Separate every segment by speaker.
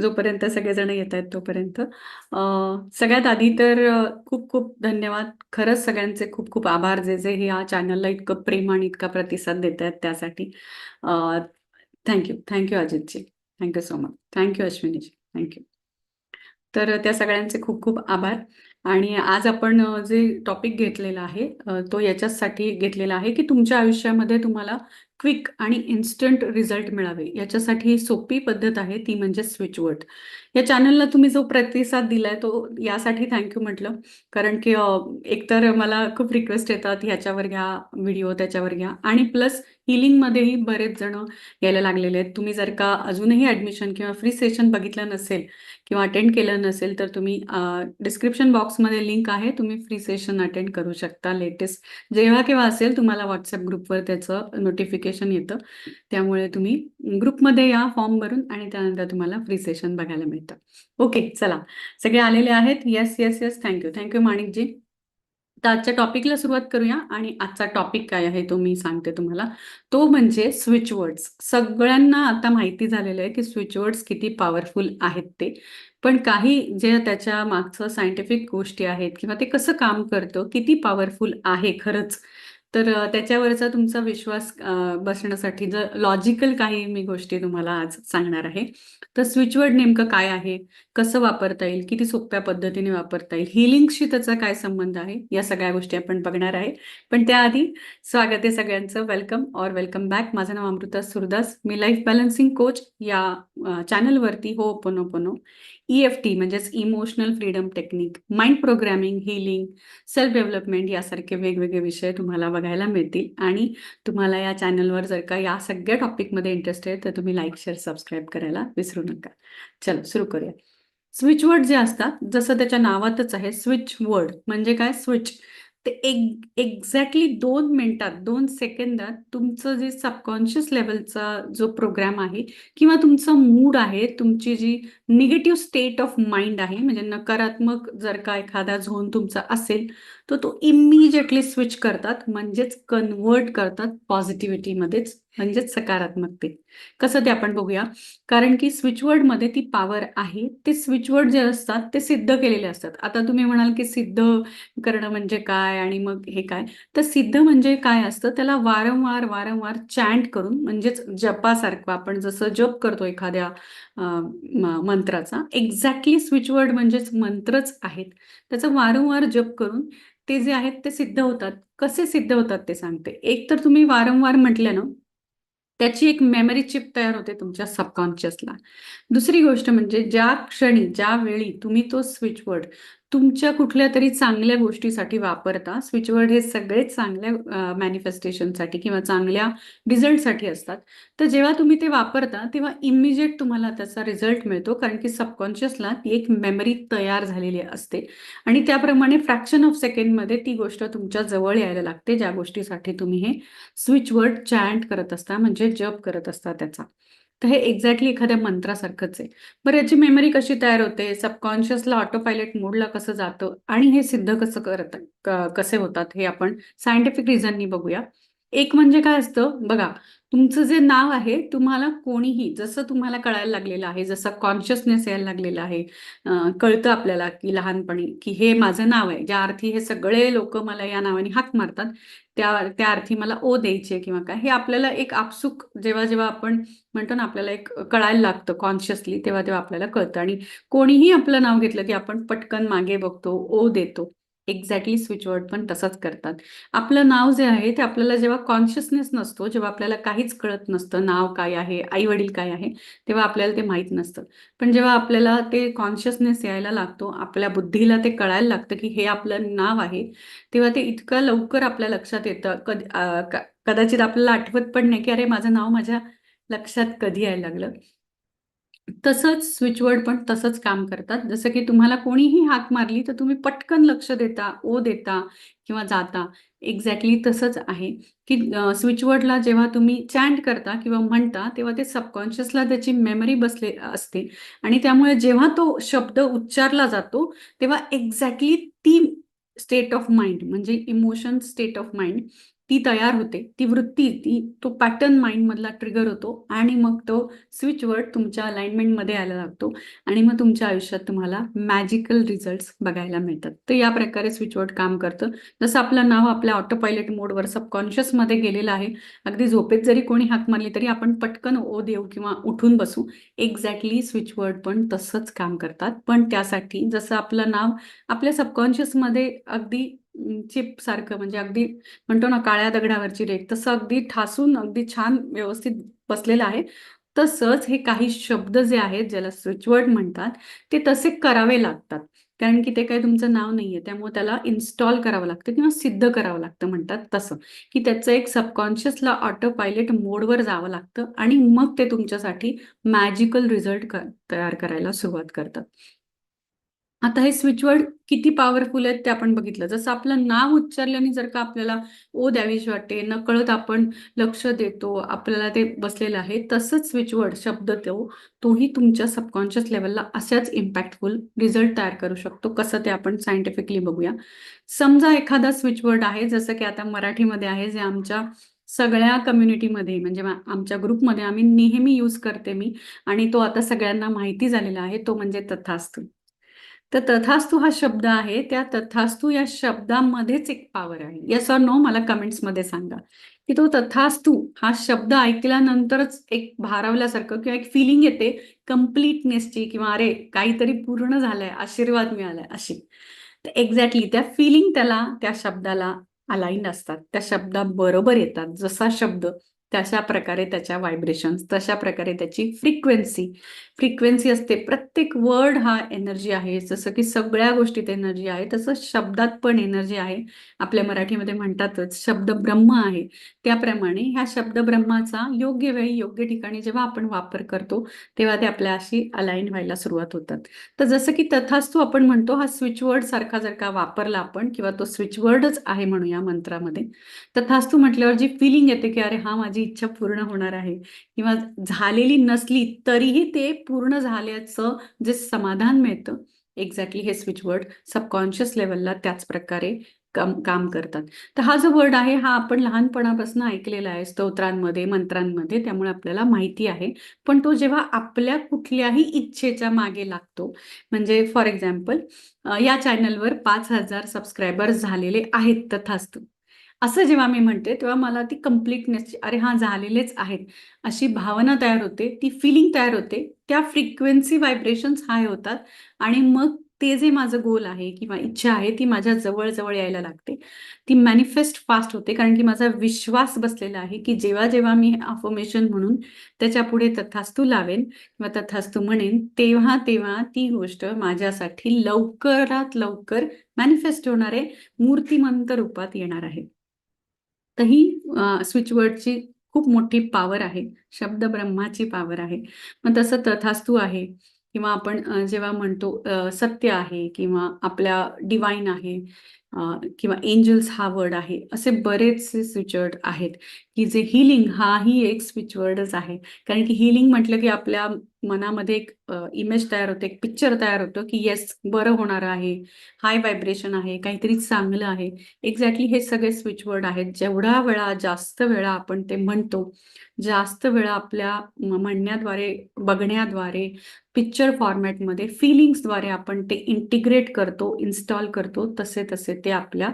Speaker 1: जोपर्यंत सगळेजण येत आहेत तोपर्यंत. सगळ्यात आधी तर खूप खूप धन्यवाद. खरंच सगळ्यांचे खूप खूप आभार. जे जे या चॅनलला इतकं प्रेम आणि इतका प्रतिसाद देत आहेत त्यासाठी. Thank you thank you Ajitji. Thank you so much thank you Ashwiniji. Thank you तर त्या सगळ्यांचे खूप खूप आभार. आणि आज आपण जे टॉपिक घेतलेला आहे तो याच्यासाठी घेतलेला आहे की तुमच्या आयुष्यामध्ये तुम्हाला क्विक आणि इन्स्टंट रिझल्ट मिळावे. याच्यासाठी सोपी पद्धत आहे ती म्हणजे स्विचवर्ड. या चॅनलला तुम्ही जो प्रतिसाद दिलाय तो यासाठी थँक्यू म्हटलं. कारण की एकतर मला खूप रिक्वेस्ट येतात ह्याच्यावर घ्या व्हिडिओ त्याच्यावर घ्या. आणि प्लस हिलिंगमध्येही बरेच जण यायला लागलेले आहेत. तुम्ही जर का अजूनही ॲडमिशन किंवा फ्री सेशन बघितलं नसेल किंवा अटेंड केलं नसेल तर तुम्ही डिस्क्रिप्शन बॉक्समध्ये लिंक आहे. तुम्ही फ्री सेशन अटेंड करू शकता लेटेस्ट जेव्हा केव्हा असेल तुम्हाला व्हॉट्सअप ग्रुपवर त्याचं नोटिफिकेशन येतं. त्यामुळे तुम्ही ग्रुपमध्ये या फॉर्म भरून आणि त्यानंतर तुम्हाला फ्री सेशन बघायला मिळतं. ओके चला. सगळे आलेले आहेत. Yes yes yes thank you thank you Manikji तर आजच्या टॉपिकला सुरुवात करूया आणि आजचा टॉपिक काय आहे तो मी सांगते तुम्हाला. तो म्हणजे स्विच वर्ड्स. सगळ्यांना आता माहिती झालेलं आहे की स्विच वर्ड्स किती पॉवरफुल आहेत ते. पण काही जे त्याच्या मागचं सायंटिफिक गोष्टी आहेत किंवा ते कसं काम करतं किती पॉवरफुल आहे खरंच तर अ, त्याच्यावरचा तुमचा विश्वास अ, बसण्यासाठी जर लॉजिकल काही मी गोष्टी तुम्हाला आज सांगणार आहे. तर स्विचवर्ड नेमकं काय आहे? कसं वापरता येईल? किती सोप्या पद्धतीने वापरता येईल? हिलिंगशी त्याचा काय संबंध आहे? या सगळ्या गोष्टी आपण बघणार आहे. पण त्याआधी स्वागत आहे सगळ्यांचं. वेलकम और वेलकम बॅक माझं नाव अमृता सुरदास. मी लाईफ बॅलन्सिंग कोच या चॅनलवरती ho'oponopono E F T म्हणजेच emotional freedom technique mind programming healing self development यासारखे वेगवेगळे विषय तुम्हाला बघायला मिळतील. आणि तुम्हाला या चॅनलवर जर का या सगळ्या टॉपिकमध्ये इंटरेस्ट आहे तर तुम्ही लाईक शेअर सबस्क्राईब करायला विसरू नका. चलो सुरू करूया. स्विच वर्ड जे असतात जसं त्याच्या नावातच आहे स्विच वर्ड म्हणजे काय? स्विच ते एक एक्झॅक्टली दोन मिनिटात दोन सेकंदात तुमचं जे सबकॉन्शियस लेवलचा जो प्रोग्राम आहे किंवा तुमचा मूड आहे तुमची जी निगेटिव्ह स्टेट ऑफ माइंड आहे म्हणजे नकारात्मक जर का एखादा झोन तुमचा असेल तर तो इमिजिएटली स्विच करतात म्हणजेच कन्वर्ट करतात पॉझिटिव्हिटीमध्येच म्हणजेच सकारात्मकतेत कसं ते आपण बघूया? कारण की स्विचवर्डमध्ये ती पॉवर आहे ते स्विचवर्ड जे असतात ते सिद्ध केलेले असतात. आता तुम्ही म्हणाल की सिद्ध करणं म्हणजे काय आणि मग हे काय? तर सिद्ध म्हणजे काय असतं? त्याला वारंवार वारंवार चॅन्ट करून म्हणजेच जपासारखं आपण जसं जप करतो एखाद्या मंत्राचा एक्झॅक्टली स्विचवर्ड म्हणजेच मंत्रच आहेत. त्याचा वारंवार जप करून ते जे आहेत ते सिद्ध होतात. कसे सिद्ध होतात ते सांगते. एक तर तुम्ही वारंवार म्हटलं ना त्याची एक मेमरी चिप तयार होते तुमच्या सबकॉन्शियसला दुसरी गोष्ट म्हणजे ज्या क्षणी ज्या वेळी तुम्ही तो स्विचवर्ड तुमच्या कुठल्या तरी चांगल्या गोष्टीसाठी वापरता. स्विचवर्ड हे सगळेच चांगल्या मॅनिफेस्टेशनसाठी किंवा चांगल्या रिझल्टसाठी असतात. तर जेव्हा तुम्ही ते वापरता तेव्हा इमिजिएट तुम्हाला त्याचा रिझल्ट मिळतो. कारण की सबकॉन्शियसला ती एक मेमरी तयार झालेली असते. आणि त्याप्रमाणे फ्रॅक्शन ऑफ सेकंडमध्ये ती गोष्ट तुमच्या जवळ यायला लागते ज्या गोष्टीसाठी तुम्ही हे स्विचवर्ड चॅन्ट करत असता म्हणजे जप करत असता त्याचा. तर हे एक्झॅक्टली एखाद्या मंत्रासारखंच आहे. बरं याची मेमरी कशी तयार होते? सबकॉन्शियसला ऑटो पायलट मोडला कसं जातं? आणि हे सिद्ध कसं करत कसे होतात? हे आपण सायंटिफिक रिझननी बघूया. एक म्हणजे काय असतं? बघा तुमचं जे नाव आहे तुम्हाला कोणीही जसं तुम्हाला कळायला लागलेलं आहे जसं कॉन्शियसनेस यायला लागलेला आहे कळतं आपल्याला की लहानपणी की हे माझं नाव आहे. ज्या अर्थी हे सगळे लोक मला या नावाने हाक मारतात त्या त्या अर्थी मला ओ द्यायचे किंवा काय हे आपल्याला एक आपसूक जेव्हा जेव्हा आपण म्हणतो ना आपल्याला एक कळायला लागतं कॉन्शियसली तेव्हा तेव्हा आपल्याला कळतं. आणि कोणीही आपलं नाव घेतलं की आपण पटकन मागे बघतो ओ देतो. एक्झॅक्टली स्विचवर्ड पण तसंच करतात. आपलं नाव जे आहे ते आपल्याला जेव्हा कॉन्शियसनेस नसतो जेव्हा आपल्याला काहीच कळत नसतं नाव काय आहे आई वडील काय आहे तेव्हा आपल्याला ते माहीत नसतं. पण जेव्हा आपल्याला ते कॉन्शियसनेस यायला लागतो आपल्या बुद्धीला ते कळायला लागतं की हे आपलं नाव आहे तेव्हा ते इतकं लवकर आपल्या लक्षात येतं. कधी कदाचित आपल्याला आठवत पण नाही की अरे माझं नाव माझ्या लक्षात कधी यायला लागलं. तसंच स्विचवर्ड पण तसंच काम करतात. जसं की तुम्हाला कोणीही हाक मारली तर तुम्ही पटकन लक्ष देता ओ देता किंवा जाता. एक्झॅक्टली तसंच आहे. की स्विचवर्डला जेव्हा तुम्ही चॅन्ट करता किंवा म्हणता तेव्हा ते सबकॉन्शियसला त्याची मेमरी बसले असते. आणि त्यामुळे जेव्हा तो शब्द उच्चारला जातो तेव्हा एक्झॅक्टली ती स्टेट ऑफ माइंड म्हणजे इमोशन स्टेट ऑफ माइंड ती तयार होते. ती वृत्ती ती तो पॅटर्न माइंडमधला ट्रिगर होतो आणि मग तो स्विचवर्ड तुमच्या अलाइनमेंटमध्ये यायला लागतो आणि मग तुमच्या आयुष्यात तुम्हाला मॅजिकल रिझल्ट्स बघायला मिळतात. तर या प्रकारे स्विचवर्ड काम करतं. जसं आपलं नाव आपल्या ऑटो पायलट मोडवर सबकॉन्शियसमध्ये गेलेलं आहे. अगदी झोपेत जरी कोणी हाक मारली तरी आपण पटकन ओ देऊ किंवा उठून बसू. एक्झॅक्टली स्विचवर्ड पण तसंच काम करतात. पण त्यासाठी जसं आपलं नाव आपल्या सबकॉन्शियसमध्ये अगदी चिप सारखं म्हणजे अगदी म्हणतो ना काळ्या दगडावरची रेख. तसं अगदी ठासून अगदी छान व्यवस्थित बसलेलं आहे. तसंच हे काही शब्द जे आहेत ज्याला स्विचवर्ड म्हणतात ते तसे करावे लागतात. कारण की ते काही तुमचं नाव नाहीये त्यामुळे त्याला इन्स्टॉल करावं लागतं किंवा सिद्ध करावं लागतं म्हणतात तसं. की त्याचं एक सबकॉन्शियसला ऑटो पायलट मोडवर जावं लागतं आणि मग ते तुमच्यासाठी मॅजिकल रिझल्ट तयार करायला सुरुवात करतात. आता हे स्विचवर्ड किती पॉवरफुल आहेत ते आपण बघितलं. जसं आपलं नाव उच्चारल्याने जर का आपल्याला ओ द्यावीशी वाटते नकळत आपण लक्ष देतो आपल्याला ते बसलेलं आहे तसंच स्विचवर्ड शब्द तो तोही तुमच्या सबकॉन्शियस लेवलला अशाच इम्पॅक्टफुल रिझल्ट तयार करू शकतो. कसं ते आपण सायंटिफिकली बघूया. समजा एखादा स्विचवर्ड आहे जसं की आता मराठीमध्ये आहे जे आमच्या सगळ्या कम्युनिटीमध्ये म्हणजे आमच्या ग्रुपमध्ये आम्ही नेहमी यूज करते मी आणि तो आता सगळ्यांना माहिती झालेला आहे तो म्हणजे तथास्तू. तर तथास्तू हा शब्द आहे त्या तथास्तू या शब्दामध्येच एक पॉवर आहे. यस ऑर नो मला कमेंट्समध्ये सांगा. की तो तथास्तू हा शब्द ऐकल्यानंतरच एक भारावल्यासारखं किंवा एक फिलिंग येते कम्प्लीटनेसची किंवा अरे काहीतरी पूर्ण झालंय आशीर्वाद मिळालाय अशी. तर एक्झॅक्टली त्या फिलिंग त्याला त्या शब्दाला अलाईन असतात. त्या शब्दाबरोबर येतात. जसा शब्द तशा प्रकारे त्याच्या व्हायब्रेशन्स तशा प्रकारे त्याची फ्रिक्वेन्सी फ्रिक्वेन्सी असते. प्रत्येक वर्ड हा एनर्जी आहे. जसं की सगळ्या गोष्टीत एनर्जी आहे तसं शब्दात पण एनर्जी आहे. आपल्या मराठीमध्ये म्हणतातच शब्द ब्रह्म आहे. त्याप्रमाणे ह्या शब्द ब्रह्माचा योग्य वेळी योग्य ठिकाणी जेव्हा आपण वापर करतो तेव्हा ते आपल्या अशी व्हायला सुरुवात होतात. तर जसं की तथास्तू आपण म्हणतो हा स्विच वर्ड सारखा जर का वापरला आपण किंवा तो स्विचवर्डच आहे म्हणू या मंत्रामध्ये तथास्तू म्हटल्यावर जी फिलिंग येते की अरे हा माझी इच्छा पूर्ण होणार आहे. किंवा झालेली नसली तरीही ते पूर्ण झाल्याचं जे समाधान मिळतं एक्झॅक्टली हे स्विच वर्ड सबकॉन्शियस लेवलला त्याच प्रकारे काम काम करतात. तर हा जो वर्ड आहे हा आपण लहानपणापासून ऐकलेला आहे स्तोत्रांमध्ये मंत्रांमध्ये त्यामुळे आपल्याला माहिती आहे. पण तो जेव्हा आपल्या कुठल्याही इच्छेच्या मागे लागतो म्हणजे फॉर एक्झाम्पल या चॅनलवर पाच हजार सबस्क्रायबर्स झालेले आहेत तथास्तू. असं जेव्हा मी म्हणते तेव्हा मला ती कम्प्लीटनेस अरे हा झालेलेच आहेत अशी भावना तयार होते ती फिलिंग तयार होते त्या फ्रिक्वेन्सी व्हायब्रेशन्स हाय होतात आणि मग ते जे माझं गोल आहे किंवा इच्छा आहे ती माझ्या जवळजवळ यायला लागते. ती मॅनिफेस्ट फास्ट होते कारण की माझा विश्वास बसलेला आहे की जेव्हा जेव्हा मी अफर्मेशन म्हणून त्याच्या पुढे तथास्तू लावेन किंवा तथास्तू म्हणेन तेव्हा तेव्हा ती गोष्ट माझ्यासाठी लवकरात लवकर मॅनिफेस्ट होणार आहे मूर्तिमंत रूपात येणार आहे. तर ही स्विचवर्डची खूप मोठी पॉवर आहे. शब्द ब्रह्माची पॉवर आहे. मग तसं तथास्तू आहे. किंवा आपण जेव्हा म्हणतो सत्य आहे किंवा आपल्या डिवाईन आहे किंवा एंजल्स हा वर्ड आहे असे बरेचसे स्विचवर्ड आहेत की जे हिलिंग हाही एक स्विचवर्डच आहे. कारण की हिलिंग म्हटलं की आपल्या मनामध्ये एक इमेज तयार होते एक पिक्चर तयार होतं की येस बरं होणार आहे हाय व्हायब्रेशन आहे काहीतरी चांगलं आहे. एक्झॅक्टली हे सगळे स्विचवर्ड आहेत. जेवढा वेळा जास्त वेळा आपण ते म्हणतो जास्त वेळा आपल्या म्हणण्याद्वारे बघण्याद्वारे पिक्चर फॉर्मॅटमध्ये फिलिंग्सद्वारे आपण ते इंटिग्रेट करतो इन्स्टॉल करतो तसे तसे. ते आपल्या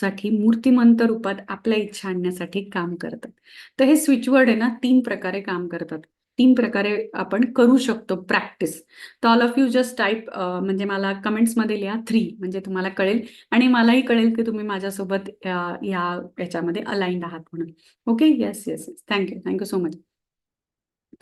Speaker 1: साठी मूर्तिमंत रूपात आपल्या इच्छा आणण्यासाठी काम करतात. तर हे स्विचवर्ड आहे ना तीन प्रकारे काम करतात. तीन प्रकारे आपण करू शकतो प्रॅक्टिस तर all of you just type म्हणजे मला कमेंट्समध्ये लिहा थ्री म्हणजे तुम्हाला कळेल. आणि मलाही कळेल की तुम्ही माझ्यासोबत या याच्यामध्ये अलाइंड आहात म्हणून. Okay yes yes yes thank you thank you so much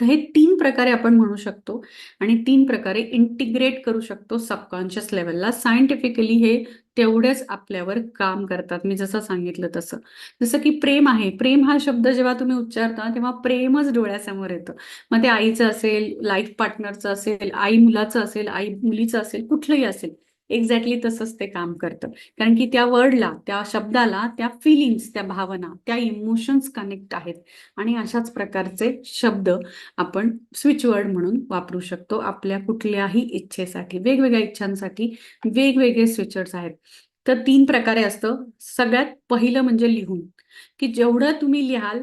Speaker 1: तर हे तीन प्रकारे आपण म्हणू शकतो आणि तीन प्रकारे इंटिग्रेट करू शकतो सबकॉन्शियस लेवलला सायंटिफिकली हे तेवढेच आपल्यावर काम करतात. मी जसं सांगितलं तसं. जसं की प्रेम आहे. प्रेम हा शब्द जेव्हा तुम्ही उच्चारता तेव्हा प्रेमच डोळ्यासमोर येतं. मग ते आईचं असेल लाईफ पार्टनरचं असेल आई मुलाचं असेल आई मुलीचं असेल कुठलंही असेल एक्झॅक्टली तसंच ते काम करतं. कारण की त्या वर्डला त्या शब्दाला त्या फिलिंग्स त्या भावना त्या इमोशन्स कनेक्ट आहेत. आणि अशाच प्रकारचे शब्द आपण स्विच वर्ड म्हणून वापरू शकतो आपल्या कुठल्याही इच्छेसाठी वेगवेगळ्या इच्छांसाठी वेगवेगळे स्विचर्स आहेत. तर तीन प्रकारे असतं. सगळ्यात पहिलं म्हणजे लिहून. की जेवढं तुम्ही लिहाल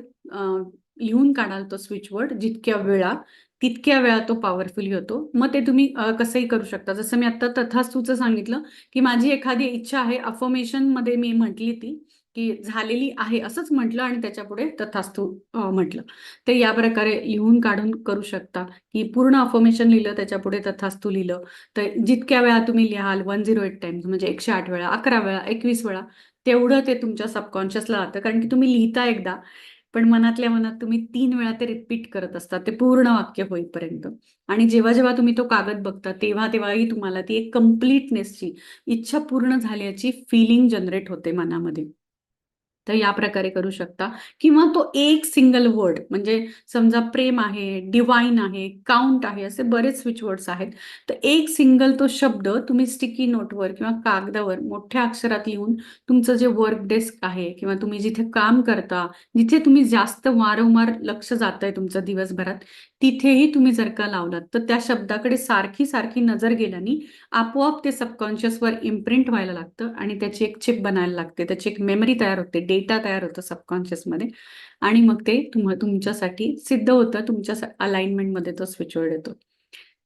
Speaker 1: लिहून काढाल तो स्विच वर्ड जितक्या वेळा तितक्या वेळा तो पॉवरफुली होतो. मग ते तुम्ही कसंही करू शकता. जसं मी आता तथास्तूचं सांगितलं की माझी एखादी इच्छा आहे अफर्मेशनमध्ये मी म्हटली ती की झालेली आहे असंच म्हटलं आणि त्याच्या पुढे तथास्तू म्हटलं. ते या प्रकारे लिहून काढून करू शकता की पूर्ण अफर्मेशन लिहिलं त्याच्या पुढे तथास्तू लिहिलं. तर जितक्या वेळा तुम्ही लिहाल वन झिरो एट टाइम्स म्हणजे एकशे आठ वेळा अकरा वेळा एकवीस वेळा तेवढं ते तुमच्या सबकॉन्शियसला राहतं. कारण की तुम्ही लिहिता एकदा पण मनातल्या मनात तुम्ही तीन वेळा ते रिपीट करत असता ते पूर्ण वाक्य होईपर्यंत. आणि जेव्हा जेव्हा तुम्ही तो कागद बघता तेव्हा तेव्हाही तुम्हाला ती एक कम्प्लीटनेसची इच्छा पूर्ण झाल्याची फिलिंग जनरेट होते मनामध्ये. तर या प्रकारे करू शकता. किंवा तो एक सिंगल वर्ड म्हणजे समजा प्रेम आहे डिवाईन आहे काउंट आहे असे बरेच स्विच वर्ड्स आहेत. तर एक सिंगल तो शब्द तुम्ही स्टिकी नोटवर किंवा कागदावर मोठ्या अक्षरात लिहून तुमचं जे वर्क डेस्क आहे किंवा तुम्ही जिथे काम करता जिथे तुम्ही जास्त वारंवार लक्ष जात आहे तुमचं दिवसभरात तिथेही तुम्ही जर का लावलात तर त्या शब्दाकडे सारखी सारखी नजर गेल्याने आपोआप ते सबकॉन्शियसवर इम्प्रिंट व्हायला लागतं आणि त्याची एक चिप बनायला लागते त्याची एक मेमरी तयार होते डेटा तयार होतो सबकॉन्शियसमध्ये आणि मग ते तुम तुमच्यासाठी सिद्ध होतं तुमच्या अलाइनमेंटमध्ये तो स्विचवर्ड येतो.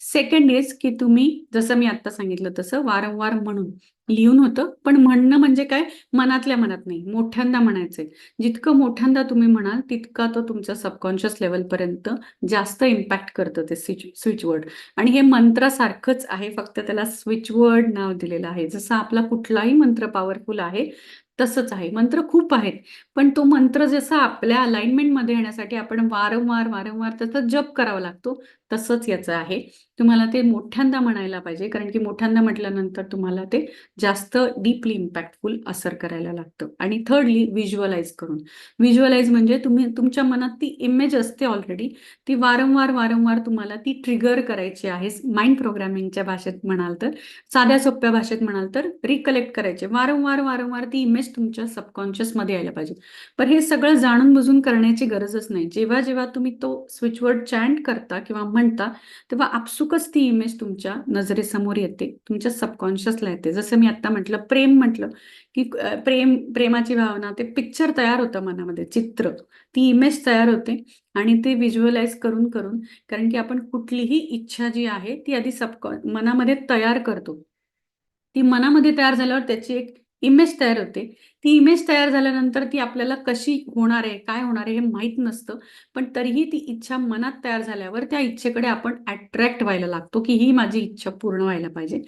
Speaker 1: सेकंड इज की तुम्ही जसं मी आता सांगितलं तसं वारंवार म्हणून लिहून होतं पण म्हणणं म्हणजे काय? मनातल्या मनात नाही मोठ्यांदा म्हणायचंय. जितकं मोठ्यांदा तुम्ही म्हणाल तितका तो तुमच्या सबकॉन्शियस लेवलपर्यंत जास्त इम्पॅक्ट करतं ते स्विच स्विचवर्ड आणि हे मंत्रासारखंच आहे फक्त त्याला स्विचवर्ड नाव दिलेलं आहे. जसं आपला कुठलाही मंत्र पॉवरफुल आहे तसंच आहे. मंत्र खूप आहेत. पण तो मंत्र जसा आपल्या अलाइनमेंटमध्ये येण्यासाठी आपण वारंवार वारंवार त्याचा जप करावा लागतो. तसंच याचं आहे. तुम्हाला ते मोठ्यांदा म्हणायला पाहिजे कारण की मोठ्यांदा म्हटल्यानंतर तुम्हाला ते जास्त डीपली इम्पॅक्टफुल असर करायला लागतं. आणि थर्डली व्हिज्युअलाइज करून. व्हिज्युअलाइज म्हणजे तुम्ही तुमच्या मनात ती इमेज असते ऑलरेडी ती वारंवार वारंवार तुम्हाला ती ट्रिगर करायची आहे. माइंड प्रोग्रामिंगच्या भाषेत म्हणाल तर साध्या सोप्या भाषेत म्हणाल तर रिकलेक्ट करायचे. वारंवार वारंवार ती इमेज तुमच्या सबकॉन्शियसमध्ये यायला पाहिजे. पण हे सगळं जाणून बुजून करण्याची गरजच नाही. जेव्हा जेव्हा तुम्ही तो स्विचवर्ड चॅन्ट करता किंवा म्हणता तेव्हा आपसुकच ती इमेज तुमच्या नजरेसमोर येते. तुमच्या सबकॉन्शियसला येते. जसं मी आता म्हटलं प्रेम म्हटलं की प्रेम प्रेमाची भावना ते पिक्चर तयार होतं मनामध्ये चित्र. ती इमेज तयार होते आणि ते व्हिज्युअलाइज करून करून कारण की आपण कुठलीही इच्छा जी आहे ती आधी सबकॉन मनामध्ये तयार करतो. ती मनामध्ये तयार झाल्यावर त्याची एक इमेज तयार होते. ती इमेज तयार झाल्यानंतर ती आपल्याला कशी होणार आहे काय होणार आहे हे माहीत नसतं. पण तरीही ती इच्छा मनात तयार झाल्यावर त्या इच्छेकडे आपण अट्रॅक्ट व्हायला लागतो की ही माझी इच्छा पूर्ण व्हायला पाहिजे.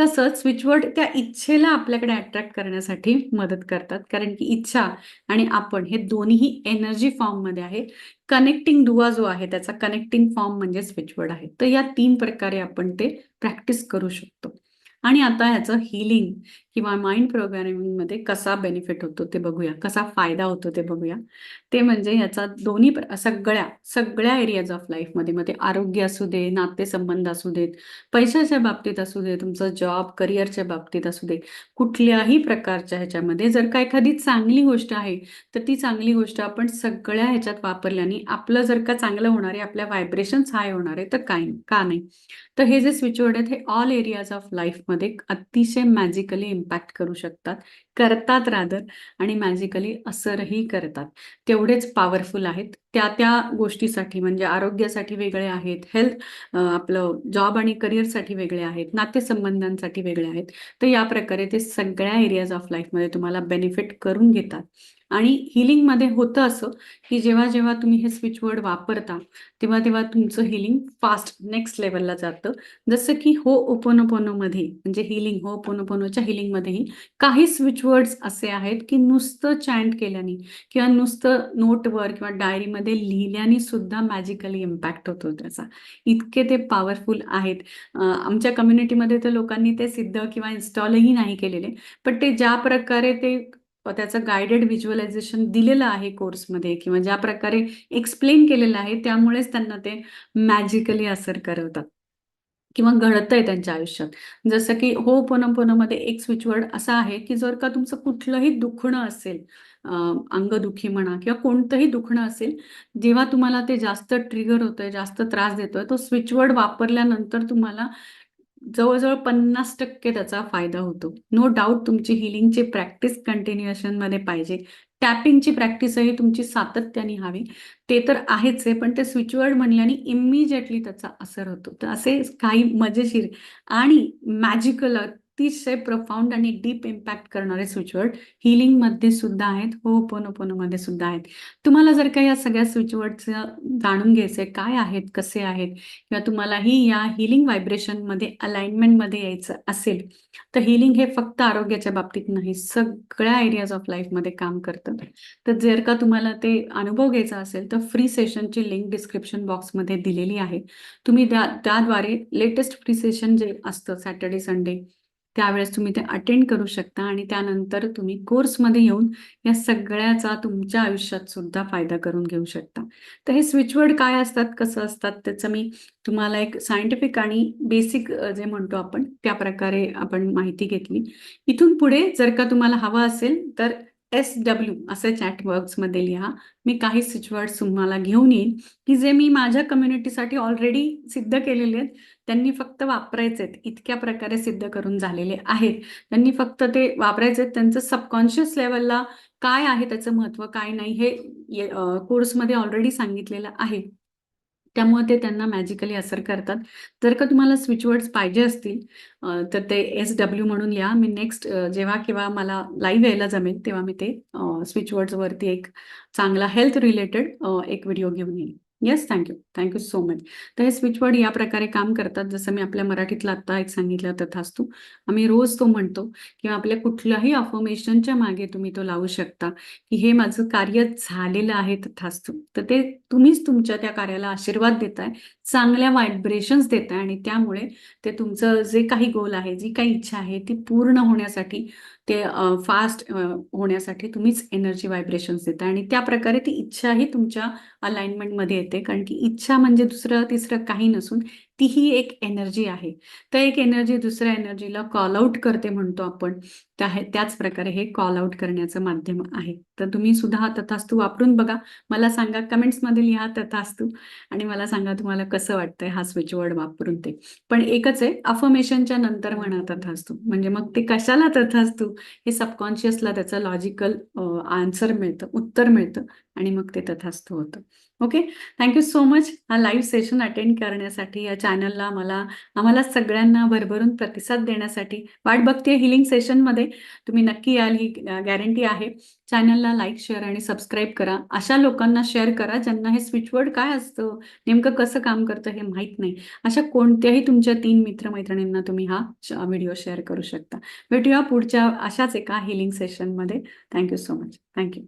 Speaker 1: तसंच स्विचवर्ड त्या इच्छेला आपल्याकडे अट्रॅक्ट करण्यासाठी मदत करतात. कारण की इच्छा आणि आपण हे दोन्ही एनर्जी फॉर्ममध्ये आहे. कनेक्टिंग दुवा जो आहे त्याचा कनेक्टिंग फॉर्म म्हणजे स्विचवर्ड आहे. तर या तीन प्रकारे आपण ते प्रॅक्टिस करू शकतो. आणि आता ह्याचं हिलिंग किंवा माइंड प्रोग्रॅमिंगमध्ये कसा बेनिफिट होतो ते बघूया. कसा फायदा होतो ते बघूया. ते म्हणजे याचा दोन्ही सगळ्या सगळ्या एरियाज ऑफ लाईफमध्ये मध्ये आरोग्य असू दे नातेसंबंध असू देत पैशाच्या बाबतीत असू दे तुमचं जॉब करिअरच्या बाबतीत असू दे कुठल्याही प्रकारच्या ह्याच्यामध्ये जर का एखादी चांगली गोष्ट आहे तर ती चांगली गोष्ट आपण सगळ्या ह्याच्यात वापरल्याने आपलं जर का चांगलं होणार आहे आपल्या व्हायब्रेशन्स हाय होणार आहे तर काय का नाही. तर हे जे स्विचवर्ड आहेत हे ऑल एरियाज ऑफ लाईफमध्ये अतिशय मॅजिकली इम्पॅक्ट करू शकतात. करतात रादर आणि मॅजिकली असरही करतात. तेवढेच पॉवरफुल आहेत. त्या त्या गोष्टीसाठी म्हणजे आरोग्यासाठी वेगळे आहेत हेल्थ आपलं जॉब आणि करिअरसाठी वेगळे आहेत नातेसंबंधांसाठी वेगळे आहेत. तर या प्रकारे ते सगळ्या एरियाज ऑफ लाईफमध्ये तुम्हाला बेनिफिट करून घेतात. आणि हिलिंगमध्ये होतं असं की जेव्हा जेव्हा तुम्ही हे स्विचवर्ड वापरता तेव्हा तेव्हा तुमचं हिलिंग फास्ट नेक्स्ट लेवलला जातं. जसं की हो ओपोनोपोनोमध्ये म्हणजे हिलिंग हो ओपोनोपोनोच्या हिलिंगमध्येही काही स्विचवर्ड्स असे आहेत की नुसतं चॅन्ट केल्याने किंवा नुसतं नोटवर किंवा डायरीमध्ये लिहिल्याने सुद्धा मॅजिकली इम्पॅक्ट होतो त्याचा. इतके ते पॉवरफुल आहेत. आमच्या कम्युनिटीमध्ये तर लोकांनी ते सिद्ध किंवा इन्स्टॉलही नाही केलेले. पण ते ज्या प्रकारे ते त्याचं गायडेड व्हिज्युअलायझेशन दिलेलं आहे कोर्समध्ये किंवा ज्या प्रकारे एक्सप्लेन केलेलं आहे त्यामुळेच त्यांना ते मॅजिकली असर करवतात. किंवा घडतंय त्यांच्या आयुष्यात. जसं की हो मध्ये एक स्विचवर्ड असा आहे की जर का तुमचं कुठलंही दुखणं असेल अंगदुखी म्हणा किंवा कोणतंही दुखणं असेल जेव्हा तुम्हाला ते जास्त ट्रिगर होतंय जास्त त्रास देतोय तो स्विचवर्ड वापरल्यानंतर तुम्हाला जवळजवळ पन्नास टक्के त्याचा फायदा होतो. नो डाऊट तुमची हिलिंगची प्रॅक्टिस कंटिन्युएशनमध्ये पाहिजे. टॅपिंगची प्रॅक्टिसही तुमची सातत्याने हवी. ते तर आहेच आहे पण ते स्विचवर्ड म्हणल्याने इमिजिएटली त्याचा असर होतो. तर असे काही मजेशीर आणि मॅजिकल अतिशय प्रफाऊंड आणि डीप इम्पॅक्ट करणारे स्विचवर्ड हिलिंगमध्ये सुद्धा आहेत. हो मध्ये सुद्धा आहेत. तुम्हाला जर का या सगळ्या स्विचवर्डचं जाणून घ्यायचंय काय आहेत कसे आहेत किंवा तुम्हालाही या हिलिंग व्हायब्रेशनमध्ये अलाइनमेंटमध्ये यायचं असेल तर हिलिंग हे फक्त आरोग्याच्या बाबतीत नाही सगळ्या एरियाज ऑफ लाईफमध्ये काम करतं. तर जर का तुम्हाला ते अनुभव घ्यायचा असेल तर फ्री सेशनची लिंक डिस्क्रिप्शन बॉक्समध्ये दिलेली आहे. तुम्ही त्या त्याद्वारे लेटेस्ट फ्री सेशन जे असतं सॅटर्डे संडे त्यावेळेस तुम्ही ते अटेंड करू शकता आणि त्यानंतर तुम्ही कोर्समध्ये येऊन या सगळ्याचा तुमच्या आयुष्यात सुद्धा फायदा करून घेऊ शकता. तर हे स्विचवर्ड काय असतात कसं असतात त्याचं मी तुम्हाला एक सायंटिफिक आणि बेसिक जे म्हणतो आपण त्या प्रकारे आपण माहिती घेतली. इथून पुढे जर का तुम्हाला हवं असेल तर एस डब्ल्यू असे चॅटवर्क्समध्ये मध्ये लिहा. मी काही स्विचवर्ड्स तुम्हाला घेऊन येईन की जे मी माझ्या कम्युनिटीसाठी ऑलरेडी सिद्ध केलेले आहेत. त्यांनी फक्त वापरायचे इतक्या प्रकारे सिद्ध करून झालेले आहेत. त्यांनी फक्त ते वापरायचे त्यांचं सबकॉन्शियस लेवलला काय आहे त्याचं महत्त्व काय नाही हे कोर्समध्ये ऑलरेडी सांगितलेलं आहे. त्यामुळे ते त्यांना मॅजिकली असर करतात. जर का तुम्हाला स्विचवर्ड्स पाहिजे असतील तर ते एस डब्ल्यू म्हणून लिहा. मी नेक्स्ट जेव्हा किंवा मला लाईव्ह यायला जमेल तेव्हा मी ते स्विचवर्ड्सवरती एक चांगला हेल्थ रिलेटेड एक व्हिडिओ घेऊन येईल yes thank you thank you so much तर हे स्विचवर्ड या प्रकारे काम करतात. जसं मी आपल्या मराठीतला आत्ता एक सांगितलं तथास्तू आम्ही रोज तो म्हणतो किंवा आपल्या कुठल्याही अफॉर्मेशनच्या मागे तुम्ही तो लावू शकता. की हे माझं कार्य झालेलं आहे तथास्तू तर ते तुम्हीच तुमच्या त्या कार्याला आशीर्वाद देताय चांगल्या व्हायब्रेशन्स देताय आणि त्यामुळे ते तुमचं जे काही गोल आहे जी काही इच्छा आहे ती पूर्ण होण्यासाठी ते फास्ट होण्यासाठी तुम्हीच एनर्जी व्हायब्रेशन्स देता आणि त्या प्रकारे ती इच्छाही तुमच्या अलाइनमेंटमध्ये येते. कारण की इच्छा म्हणजे दुसरं तिसरं काही नसून ती ही एक एनर्जी आहे. तर एक एनर्जी दुसऱ्या एनर्जीला कॉल आउट करते म्हणतो आपण. त्या त्याच प्रकारे हे कॉल आउट करण्याचं माध्यम आहे. तर तुम्ही सुद्धा हा तथास्तू वापरून बघा. मला सांगा कमेंट्समध्ये लिहा तथास्तू आणि मला सांगा तुम्हाला कसं वाटतंय हा स्विच वर्ड वापरून ते. पण एकच आहे अफर्मेशनच्या नंतर म्हणा तथास्तू. म्हणजे मग ते कशाला तथास्तू? हे सबकॉन्शियसला त्याचं लॉजिकल आन्सर मिळतं उत्तर मिळतं आणि मग ते तथास्तू होतं. Okay thank you so much हा लाईव्ह सेशन अटेंड करण्यासाठी या चॅनलला मला आम्हाला सगळ्यांना भरभरून प्रतिसाद देण्यासाठी वाट बघते हिलिंग सेशनमध्ये तुम्ही नक्की याल ही गॅरंटी आहे. चॅनलला लाईक शेअर आणि सबस्क्राईब करा. अशा लोकांना शेअर करा ज्यांना हे स्विचवर्ड काय असतं? नेमकं कसं काम करतं हे माहीत नाही. अशा कोणत्याही तुमच्या तीन मित्रमैत्रिणींना तुम्ही हा व्हिडिओ शेअर करू शकता. भेटूया पुढच्या अशाच एका हिलिंग सेशनमध्ये thank you so much thank you